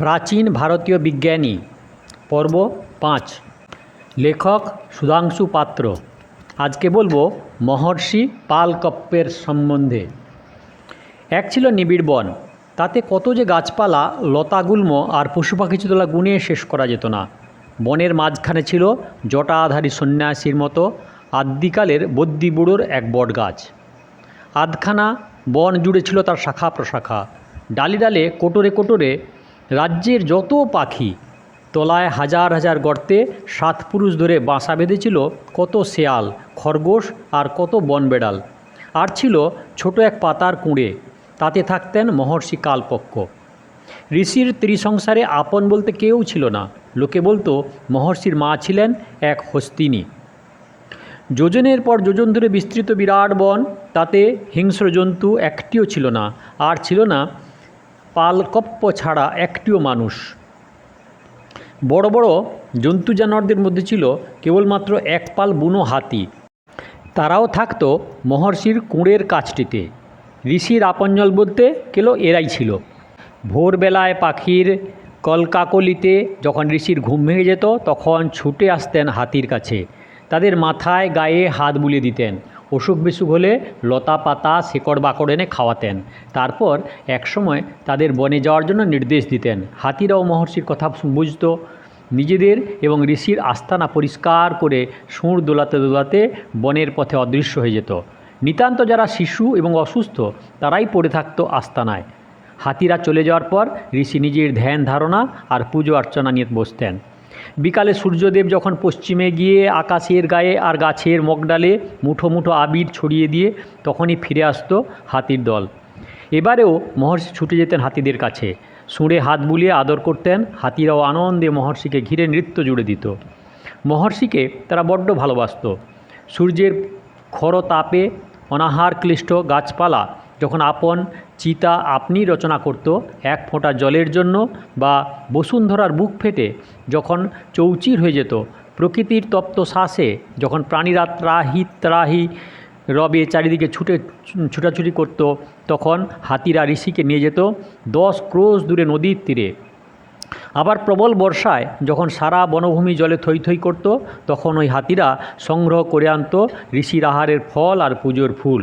প্রাচীন ভারতীয় বিজ্ঞানী। পর্ব পাঁচ। লেখক সুধাংশু পাত্র। আজকে বলব মহর্ষি পালকপ্পের সম্বন্ধে। এক ছিল নিবিড় বন। তাতে কত যে গাছপালা লতাগুল্ম আর পশু পাখি চিতলা গুণে শেষ করা যেত না। বনের মাঝখানে ছিল জটাধারী সন্ন্যাসীর মতো আদ্যিকালের বদ্যি বুড়োর এক বট গাছ আধখানা বন জুড়ে ছিল তার শাখা প্রশাখা। ডালে ডালে কোটরে কোটরে রাজ্যের যত পাখি তলায় হাজার হাজার গর্তে সাত পুরুষ ধরে বাসা বেঁধেছিল, কত শেয়াল, খরগোশ আর কত বনবেড়াল। আর ছিল ছোট এক পাতার কুঁড়ে, তাতে থাকতেন মহর্ষি কালপক্ষ। ঋষির ত্রিসংসারে আপন বলতে কেউ ছিল না। লোকে বলতো, মহর্ষির মা ছিলেন এক হস্তিনী। যোজনের পর যোজন ধরে বিস্তৃত বিরাট বন, তাতে হিংস্র জন্তু একটিও ছিল না, আর ছিল না পালকপ্প ছাড়া একটিও মানুষ। বড় বড় জন্তু জানোয়ারদের মধ্যে ছিল কেবলমাত্র এক পাল বুনো হাতি। তারাও থাকতো মহর্ষির কুঁড়ের কাছটিতে। ঋষির আপঞ্জল বলতে কেল এরাই ছিল। ভোরবেলায় পাখির কলকাকলিতে যখন ঋষির ঘুম ভেঙে যেত, তখন ছুটে আসতেন হাতির কাছে। তাদের মাথায়, গায়ে হাত বুলিয়ে দিতেন। অসুখ বিসুখ হলে লতা পাতা, শেকড় বাকড় এনে খাওয়াতেন। তারপর একসময় তাদের বনে যাওয়ার জন্য নির্দেশ দিতেন। হাতিরাও মহর্ষির কথা বুঝত। নিজেদের এবং ঋষির আস্তানা পরিষ্কার করে সুর দোলাতে দোলাতে বনের পথে অদৃশ্য হয়ে যেত। নিতান্ত যারা শিশু এবং অসুস্থ, তারাই পড়ে থাকতো আস্তানায়। হাতিরা চলে যাওয়ার পর ঋষি নিজের ধ্যান ধারণা আর পুজো অর্চনা নিয়ে বসতেন। বিকালে সূর্যদেব যখন পশ্চিমে গিয়ে আকাশের গায়ে আর গাছের মগডালে মুঠো মুঠো আবির ছড়িয়ে দিয়ে তখনই ফিরে আসতো হাতির দল। এবারেও মহর্ষি ছুটে যেতেন হাতিদের কাছে। সুঁড়ে হাত বুলিয়ে আদর করতেন, হাতিরাও আনন্দে মহর্ষিকে ঘিরে নৃত্য জুড়ে দিত। মহর্ষিকে তারা বড্ড ভালোবাসত। সূর্যের খর তাপে অনাহার ক্লিষ্ট গাছপালা যখন আপন, চিতা আপনি রচনা করত এক ফোঁটা জলের জন্য বা বসুন্ধরার বুক ফেটে যখন চৌচির হয়ে যেত, প্রকৃতির তপ্ত শ্বাসে যখন প্রাণীরা ত্রাহি ত্রাহি রবে চারিদিকে ছুটে ছুটাছুটি করত, তখন হাতিরা ঋষিকে নিয়ে যেত দশ ক্রোশ দূরে নদীর তীরে। আবার প্রবল বর্ষায় যখন সারা বনভূমি জলে থই থই করত, তখন ওই হাতিরা সংগ্রহ করে আনত ঋষির আহারের ফল আর পুজোর ফুল।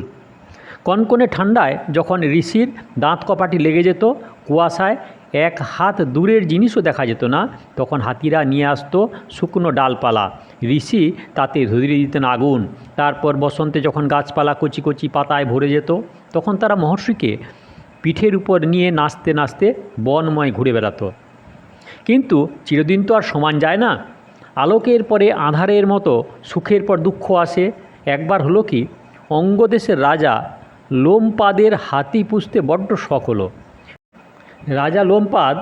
কনকনে ঠান্ডায় যখন ঋষির দাঁত কপাটি লেগে যেত, কুয়াশায় এক হাত দূরের জিনিসও দেখা যেত না, তখন হাতিরা নিয়ে আসতো শুকনো ডালপালা। ঋষি তাতে ধরিয়ে দিতেন আগুন। তারপর বসন্তে যখন গাছপালা কচি কচি পাতায় ভরে যেত, তখন তারা মহর্ষিকে পিঠের উপর নিয়ে নাচতে নাচতে বনময় ঘুরে বেড়াতো। কিন্তু চিরদিন তো আর সমান যায় না। আলোকের পরে আধারের মতো সুখের পর দুঃখ আসে। একবার হলো কি, অঙ্গদেশের রাজা লোমপাদের হাতি পুষতে বড্ড শখ হলো। রাজা লোমপাদ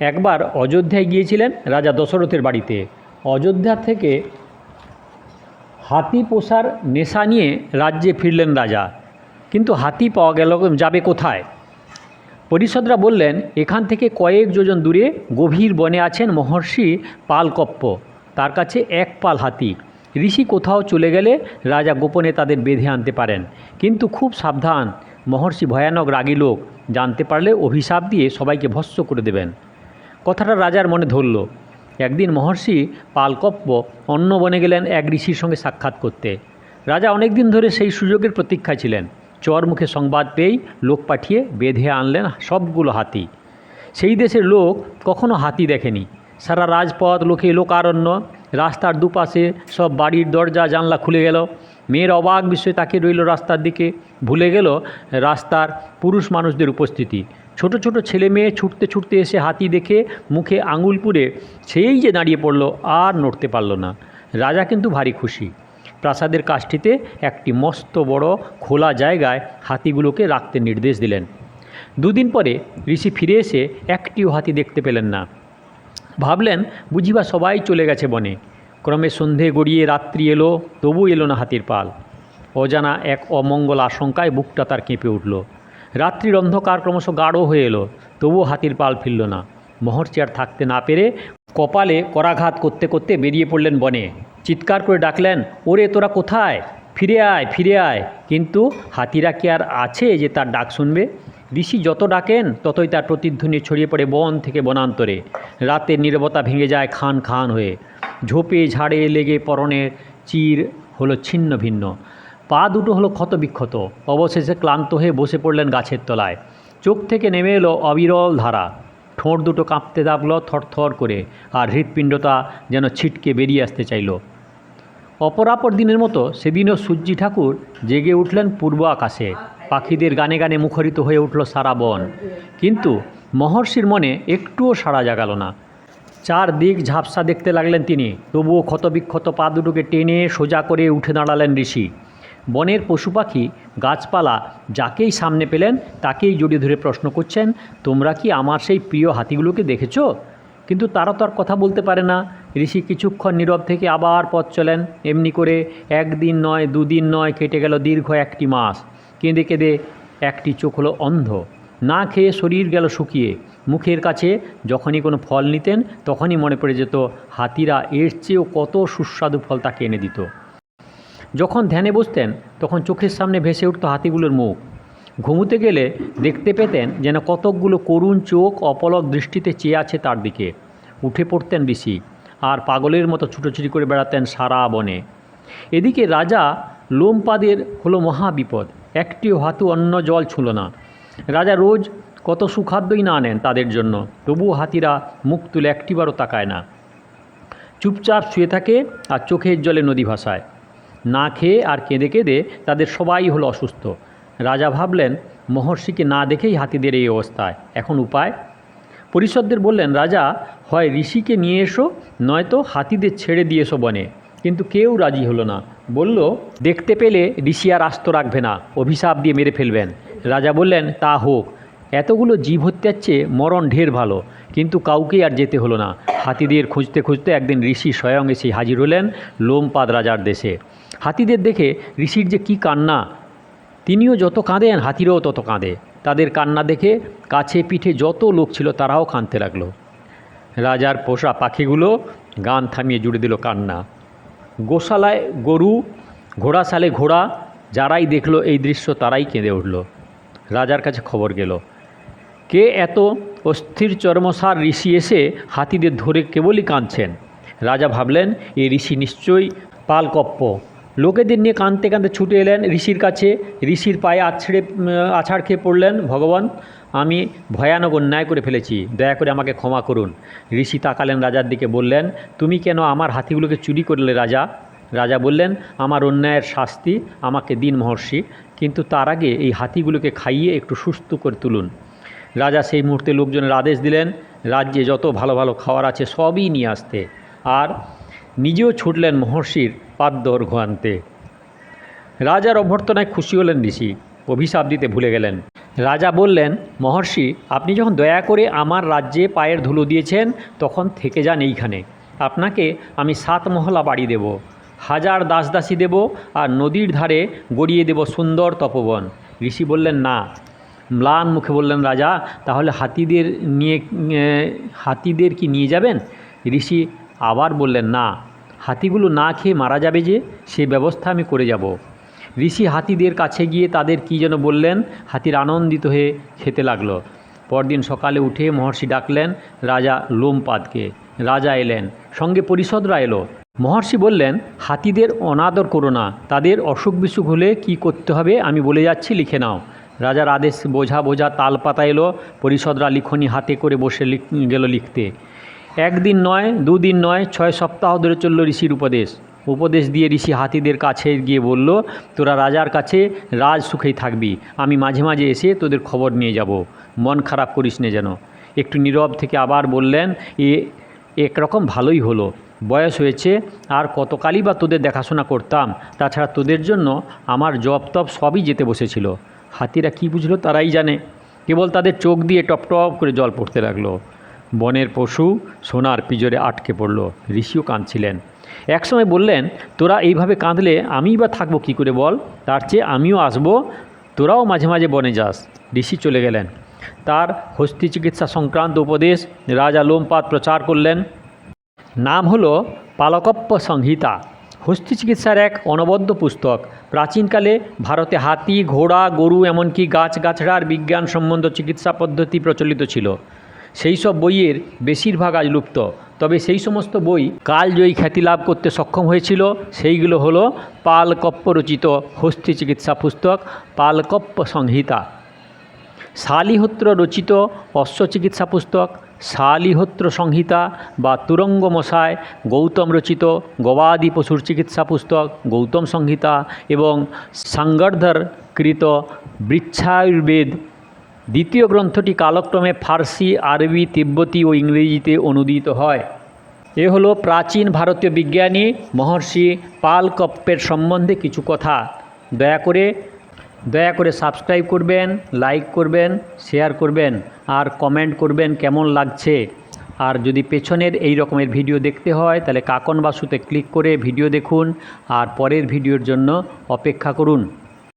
একবার অযোধ্যায় গিয়েছিলেন রাজা দশরথের বাড়িতে। অযোধ্যা থেকে হাতি পোষার নেশা নিয়ে রাজ্যে ফিরলেন রাজা। কিন্তু হাতি পাওয়া গেল যাবে কোথায়? পরিষদরা বললেন, এখান থেকে কয়েক যোজন দূরে গভীর বনে আছেন মহর্ষি পালকপ্প। তার কাছে এক পাল হাতি। ঋষি কোথাও চলে গেলে রাজা গোপনে তাদের বেঁধে আনতে পারেন। কিন্তু খুব সাবধান, মহর্ষি ভয়ানক রাগী লোক, জানতে পারলে অভিশাপ দিয়ে সবাইকে ভস্ম করে দেবেন। কথাটা রাজার মনে ধরল। একদিন মহর্ষি পালকপ্প অন্য বনে গেলেন এক ঋষির সঙ্গে সাক্ষাৎ করতে। রাজা অনেক দিন ধরে সেই সুযোগের প্রতীক্ষায় ছিলেন। চর মুখে সংবাদ পেয়েই লোক পাঠিয়ে বেঁধে আনলেন সবগুলো হাতি। সেই দেশের লোক কখনো হাতি দেখেনি। সারা রাজপথ লোকে লোকারণ্য। রাস্তার দুপাশে সব বাড়ির দরজা, জানলা খুলে গেল। মেয়ের অবাক বিষয়ে তাকে রইল রাস্তার দিকে। ভুলে গেল রাস্তার পুরুষ মানুষদের উপস্থিতি। ছোট ছোট ছেলে মেয়ে ছুটতে ছুটতে এসে হাতি দেখে মুখে আঙুল পুড়ে সেই যে দাঁড়িয়ে পড়ল আর নড়তে পারল না। রাজা কিন্তু ভারী খুশি। প্রাসাদের কাজটিতে একটি মস্ত বড় খোলা জায়গায় হাতিগুলোকে রাখতে নির্দেশ দিলেন। দুদিন পরে ঋষি ফিরে এসে একটিও হাতি দেখতে পেলেন না। ভাবলেন বুঝিবা সবাই চলে গেছে বনে। ক্রমে সন্ধে গড়িয়ে রাত্রি এলো, তবু এলো না হাতির পাল। অজানা এক অমঙ্গল আশঙ্কায় বুকটা তার কেঁপে উঠল। রাত্রির অন্ধকার ক্রমশ গাঢ় হয়ে এলো, তবুও হাতির পাল ফিরল না। মহর্ষি আর থাকতে না পেরে কপালে করাঘাত করতে করতে বেরিয়ে পড়লেন বনে। চিৎকার করে ডাকলেন, ওরে, তোরা কোথায়? ফিরে আয় ফিরে আয়। কিন্তু হাতিরা কি আর আছে যে তার ডাক শুনবে? ঋষি যত ডাকেন, ততই তার প্রতিধ্বনি ছড়িয়ে পড়ে বন থেকে বনান্তরে। রাতের নীরবতা ভেঙে যায় খান খান হয়ে। ঝোপে ঝাড়ে লেগে পরনের চির হলো ছিন্ন ভিন্ন। পা দুটো হলো ক্ষতবিক্ষত অবশেষে ক্লান্ত হয়ে বসে পড়লেন গাছের তলায়। চোখ থেকে নেমে এলো অবিরল ধারা। ঠোঁট দুটো কাঁপতে লাগল থরথর করে, আর হৃৎপিণ্ডটা যেন ছিটকে বেরিয়ে আসতে চাইল। অপরাপর দিনের মতো সেদিনও সূর্যি ঠাকুর জেগে উঠলেন পূর্ব আকাশে। পাখিদের গানে গানে মুখরিত হয়ে উঠল সারা বন। কিন্তু মহর্ষির মনে একটুও সাড়া জাগাল না। চার দিক ঝাপসা দেখতে লাগলেন তিনি, তবুও ক্ষতবিক্ষত পা দুটোকে টেনে সোজা করে উঠে দাঁড়ালেন ঋষি। বনের পশু পাখি, গাছপালা, যাকেই সামনে পেলেন, তাকেই জড়িয়ে ধরে প্রশ্ন করছেন, তোমরা কি আমার সেই প্রিয় হাতিগুলোকে দেখেছ? কিন্তু তারা তো আর কথা বলতে পারে না। ঋষি কিছুক্ষণ নীরব থেকে আবার পথ চলেন। এমনি করে একদিন নয়, দুদিন নয় কেটে গেল দীর্ঘ একটি মাস। কেঁদে কেঁদে একটি চোখ হলো অন্ধ। না খেয়ে শরীর গেল শুকিয়ে। মুখের কাছে যখনই কোনো ফল নিতেন, তখনই মনে পড়ে যেত হাতিরা এর চেয়েও কত সুস্বাদু ফল তাকে এনে দিত। যখন ধ্যানে বসতেন, তখন চোখের সামনে ভেসে উঠত হাতিগুলোর মুখ। ঘুমুতে গেলে দেখতে পেতেন যেন কতকগুলো করুণ চোখ অপলক দৃষ্টিতে চেয়ে আছে তার দিকে। উঠে পড়তেন ঋষি আর পাগলের মতো ছুটোছুটি করে বেড়াতেন সারা বনে। এদিকে রাজা লোমপাদের হলো মহাবিপদ। একটিও হাতু অন্য জল ছুঁল না। রাজা রোজ কত সুখাদ্যই না আনেন তাদের জন্য। তবুও হাতিরা মুখ তুলে একটিবারও তাকায় না। চুপচাপ শুয়ে থাকে আর চোখের জলে নদী ভাসায়। না খেয়ে আর কেঁদে কেঁদে তাদের সবাই হলো অসুস্থ। রাজা ভাবলেন, মহর্ষিকে না দেখেই হাতিদের এই অবস্থায়। এখন উপায়? পরিষদদের বললেন, রাজা, হয় ঋষিকে নিয়ে এসো, নয়তো হাতিদের ছেড়ে দিয়ে এসো বনে। কিন্তু কেউ রাজি হলো না। বলল, দেখতে পেলে ঋষি আর আস্ত রাখবে না, অভিশাপ দিয়ে মেরে ফেলবেন। রাজা বললেন, তা হোক, এতগুলো জীব হত্যার চেয়ে মরণ ঢের ভালো, কিন্তু কাউকেই আর যেতে হলো না। হাতিদের খুঁজতে খুঁজতে একদিন ঋষি স্বয়ং এসে হাজির হলেন লোমপাদ রাজার দেশে। হাতিদের দেখে ঋষির যে কি কান্না, তিনিও যত কাঁদেন, হাতিরাও তত কাঁদে। তাদের কান্না দেখে কাছে পিঠে যত লোক ছিল, তারাও কাঁদতে লাগল। রাজার পোষা পাখিগুলো গান থামিয়ে জুড়ে দিল কান্না। গোশালায় গরু, ঘোড়াশালে ঘোড়া, যারাই দেখল এই দৃশ্য তারাই কেঁদে উঠল। রাজার কাছে খবর গেল, কে এত অস্থির চর্মসার ঋষি এসে হাতিদের ধরে কেবলই কাঁদছেন? রাজা ভাবলেন এই ঋষি নিশ্চয়ই পালকপ্প। লোকেদের নিয়ে কাঁদতে কাঁদতে ছুটে এলেন ঋষির কাছে। ঋষির পায়ে আছড়ে, আছাড় খেয়ে পড়লেন ভগবান। আমি ভয়ানক অন্যায় করে ফেলেছি। দয়া করে আমাকে ক্ষমা করুন। ঋষি তাকালেন রাজার দিকে, বললেন, তুমি কেন আমার হাতিগুলোকে চুরি করলে রাজা? রাজা বললেন, আমার অন্যায়ের শাস্তি আমাকে দিন মহর্ষি, কিন্তু তার আগে এই হাতিগুলোকে খাইয়ে একটু সুস্থ করে তুলুন। রাজা সেই মুহূর্তে লোকজনের আদেশ দিলেন, রাজ্যে যত ভালো ভালো খাওয়ার আছে সবই নিয়ে আসতে। আর নিজেও ছুটলেন মহর্ষির পাদ্যর্ঘ্য আনতে। রাজার অভ্যর্থনায় খুশি হলেন ঋষি। অভিশাপ দিতে ভুলে গেলেন। রাজা বললেন, মহর্ষি, আপনি যখন দয়া করে আমার রাজ্যে পায়ের ধুলো দিয়েছেন, তখন থেকে যান এইখানে। আপনাকে আমি সাত মহলা বাড়ি দেব। হাজার দাসদাসী দেব আর নদীর ধারে গড়িয়ে দেব সুন্দর তপবন। ঋষি বললেন, না। ম্লান মুখে বললেন, রাজা, তাহলে হাতিদের নিয়ে হাতিদের কি নিয়ে যাবেন? ঋষি আবার বললেন, না। হাতিগুলো না খেয়ে মারা যাবে যে, সে ব্যবস্থা আমি করে যাব। ঋষি হাতিদের কাছে গিয়ে তাদের কী যেন বললেন, হাতির আনন্দিত হয়ে খেতে লাগল। পরদিন সকালে উঠে মহর্ষি ডাকলেন, রাজা লোমপাদকে, রাজা এলেন, সঙ্গে পরিষদরা এলো। মহর্ষি বললেন, হাতিদের অনাদর করো না, তাদের অসুখ বিসুখ হলে কি করতে হবে আমি বলে যাচ্ছি, লিখে নাও। রাজার আদেশ বোঝা বোঝা তাল পাতা এলো, পরিষদরা লিখনি হাতে করে বসে গেল লিখতে। একদিন নয়, দুদিন নয়, ছয় সপ্তাহ ধরে চলল ঋষির উপদেশ। উপদেশ দিয়ে ঋষি হাতিদের কাছে গিয়ে বলল, তোরা রাজার কাছে রাজ সুখেই থাকবি। আমি মাঝে মাঝে এসে তোদের খবর নিয়ে যাব। মন খারাপ করিস নে যেন। একটু নীরব থেকে আবার বললেন, এ, একরকম ভালোই হলো। বয়স হয়েছে, আর কতকালই বা তোদের দেখাশোনা করতাম। তাছাড়া তোদের জন্য আমার জব তপ সবই যেতে বসেছিল। হাতিরা কি বুঝলো তারাই জানে। কেবল তাদের চোখ দিয়ে টপ টপ করে জল পড়তে লাগল। বনের পশু সোনার পিজরে আটকে পড়ল। ঋষিও কাঁদছিলেন। একসময় বললেন, তোরা এইভাবে কাঁদলে আমিই বা থাকব কী করে বল? তার চেয়ে আমিও আসব, তোরাও মাঝে মাঝে বনে যাস। ঋষি চলে গেলেন। তার হস্তি চিকিৎসা সংক্রান্ত উপদেশ রাজা লোমপাত প্রচার করলেন। নাম হলো পালকপ্প সংহিতা। হস্তি চিকিৎসার এক অনবদ্য পুস্তক। প্রাচীনকালে ভারতে হাতি, ঘোড়া, গরু, এমনকি গাছগাছড়ার বিজ্ঞান সম্বন্ধ চিকিৎসা পদ্ধতি প্রচলিত ছিল। সেই সব বইয়ের বেশিরভাগ আজ লুপ্ত। তবে সেই সমস্ত বই কালজয়ী খ্যাতি লাভ করতে সক্ষম হয়েছিল, সেইগুলো হলো পালকপ্প রচিত হস্তি চিকিৎসা পুস্তক, পালকপ্প সংহিতা। শালিহোত্র রচিত অশ্ব চিকিৎসা পুস্তক, শালিহোত্র সংহিতা বা তুরঙ্গ মশায় গৌতম রচিত গবাদি পশুর চিকিৎসা পুস্তক, গৌতম সংহিতা এবং সাঙ্গর্ধর কৃত বৃচ্ছায়ুর্বেদ দ্বিতীয় গ্রন্থটি কালক্রমে ফার্সি, আরবি, তিব্বতি ও ইংরেজিতে অনুদিত হয়। এ হলো প্রাচীন ভারতীয় বিজ্ঞানী মহর্ষি পালকপ্পের সম্বন্ধে কিছু কথা। দয়া করে দয়া করে সাবস্ক্রাইব করবেন, লাইক করবেন, শেয়ার করবেন, আর কমেন্ট করবেন কেমন লাগছে। আর যদি পেছনের এই রকমের ভিডিও দেখতে হয়, তাহলে কাকন বাসুতে ক্লিক করে ভিডিও দেখুন, আর পরের ভিডিওর জন্য অপেক্ষা করুন।